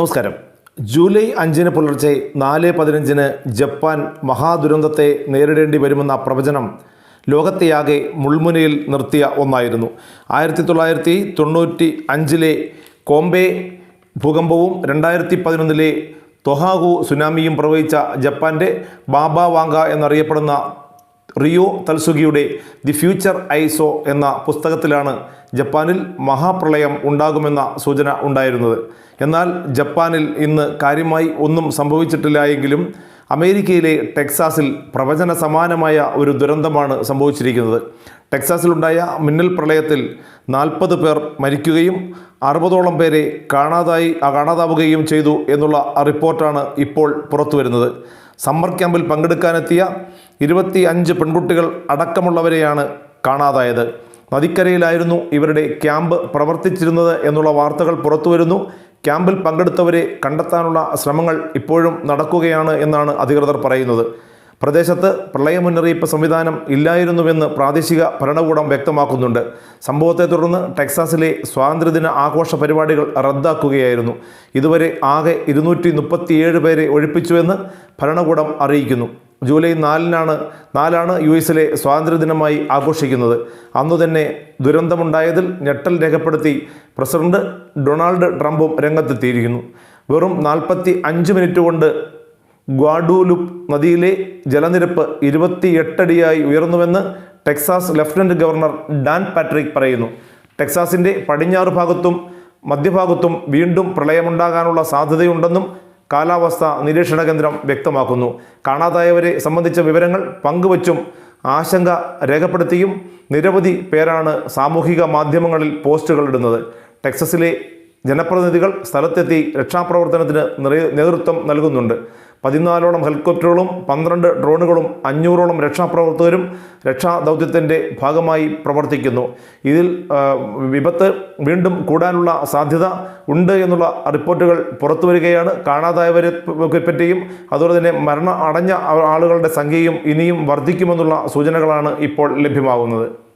നമസ്കാരം. ജൂലൈ അഞ്ചിന് പുലർച്ചെ നാല് പതിനഞ്ചിന് ജപ്പാൻ മഹാദുരന്തത്തെ നേരിടേണ്ടി വരുമെന്ന പ്രവചനം ലോകത്തെയാകെ മുൾമുനയിൽ നിർത്തിയ ഒന്നായിരുന്നു. ആയിരത്തി തൊള്ളായിരത്തി തൊണ്ണൂറ്റി അഞ്ചിലെ കോംബെ ഭൂകമ്പവും രണ്ടായിരത്തി പതിനൊന്നിലെ തൊഹാഗു സുനാമിയും പ്രവഹിച്ച ജപ്പാന്റെ ബാബ വാങ്ക എന്നറിയപ്പെടുന്ന റിയോ തൽസുഗിയുടെ ദി ഫ്യൂച്ചർ ഐസോ എന്ന പുസ്തകത്തിലാണ് ജപ്പാനിൽ മഹാപ്രളയം ഉണ്ടാകുമെന്ന സൂചന ഉണ്ടായിരുന്നത്. എന്നാൽ ജപ്പാനിൽ ഇന്ന് കാര്യമായി ഒന്നും സംഭവിച്ചിട്ടില്ല എങ്കിലും അമേരിക്കയിലെ ടെക്സാസിൽ പ്രവചന സമാനമായ ഒരു ദുരന്തമാണ് സംഭവിച്ചിരിക്കുന്നത്. ടെക്സാസിലുണ്ടായ മിന്നൽ പ്രളയത്തിൽ നാൽപ്പത് പേർ മരിക്കുകയും അറുപതോളം പേരെ കാണാതായി കാണാതാവുകയും ചെയ്തു എന്നുള്ള റിപ്പോർട്ടാണ് ഇപ്പോൾ പുറത്തു വരുന്നത് സമ്മർ ക്യാമ്പിൽ പങ്കെടുക്കാനെത്തിയ ഇരുപത്തി അഞ്ച് പെൺകുട്ടികൾ അടക്കമുള്ളവരെയാണ് കാണാതായത്. നദിക്കരയിലായിരുന്നു ഇവരുടെ ക്യാമ്പ് പ്രവർത്തിച്ചിരുന്നത് എന്നുള്ള വാർത്തകൾ പുറത്തുവരുന്നു. ക്യാമ്പിൽ പങ്കെടുത്തവരെ കണ്ടെത്താനുള്ള ശ്രമങ്ങൾ ഇപ്പോഴും നടക്കുകയാണ് എന്നാണ് അധികൃതർ പറയുന്നത്. പ്രദേശത്ത് പ്രളയ മുന്നറിയിപ്പ് സംവിധാനം ഇല്ലായിരുന്നുവെന്ന് പ്രാദേശിക ഭരണകൂടം വ്യക്തമാക്കുന്നുണ്ട്. സംഭവത്തെ തുടർന്ന് ടെക്സാസിലെ സ്വാതന്ത്ര്യദിന ആഘോഷ പരിപാടികൾ റദ്ദാക്കുകയായിരുന്നു. ഇതുവരെ ആകെ ഇരുന്നൂറ്റി മുപ്പത്തിയേഴ് പേരെ ഒഴിപ്പിച്ചുവെന്ന് ഭരണകൂടം അറിയിക്കുന്നു. ജൂലൈ നാലിനാണ് നാലാണ് യു എസിലെ സ്വാതന്ത്ര്യദിനമായി ആഘോഷിക്കുന്നത്. അന്നു തന്നെ ദുരന്തമുണ്ടായതിൽ ഞെട്ടൽ രേഖപ്പെടുത്തി പ്രസിഡന്റ് ഡൊണാൾഡ് ട്രംപും രംഗത്തെത്തിയിരിക്കുന്നു. വെറും നാൽപ്പത്തി അഞ്ച് മിനിറ്റ് കൊണ്ട് ഗ്വാഡൂലുപ്പ് നദിയിലെ ജലനിരപ്പ് ഇരുപത്തിയെട്ടടിയായി ഉയർന്നുവെന്ന് Texas lieutenant governor Dan Patrick പറയുന്നു. ടെക്സാസിന്റെ പടിഞ്ഞാറ് ഭാഗത്തും മധ്യഭാഗത്തും വീണ്ടും പ്രളയമുണ്ടാകാനുള്ള സാധ്യതയുണ്ടെന്നും കാലാവസ്ഥ നിരീക്ഷണ കേന്ദ്രം വ്യക്തമാക്കുന്നു. കാണാതായവരെ സംബന്ധിച്ച വിവരങ്ങൾ പങ്കുവച്ചും ആശങ്ക രേഖപ്പെടുത്തിയും നിരവധി പേരാണ് സാമൂഹിക മാധ്യമങ്ങളിൽ പോസ്റ്റുകൾ ഇടുന്നത്. ടെക്സസിലെ ജനപ്രതിനിധികൾ സ്ഥലത്തെത്തി രക്ഷാപ്രവർത്തനത്തിന് നേതൃത്വം നൽകുന്നുണ്ട്. പതിനാലോളം ഹെലികോപ്റ്ററുകളും പന്ത്രണ്ട് ഡ്രോണുകളും അഞ്ഞൂറോളം രക്ഷാപ്രവർത്തകരും രക്ഷാദൗത്യത്തിന്റെ ഭാഗമായി പ്രവർത്തിക്കുന്നു. ഇതിൽ വിപത്ത് വീണ്ടും കൂടാനുള്ള സാധ്യത ഉണ്ട് എന്നുള്ള റിപ്പോർട്ടുകൾ പുറത്തു വരികയാണ്. കാണാതായവരെ പറ്റിയും അതുപോലെ തന്നെ മരണ അടഞ്ഞ ആളുകളുടെ സംഖ്യയും ഇനിയും വർദ്ധിക്കുമെന്നുള്ള സൂചനകളാണ് ഇപ്പോൾ ലഭ്യമാകുന്നത്.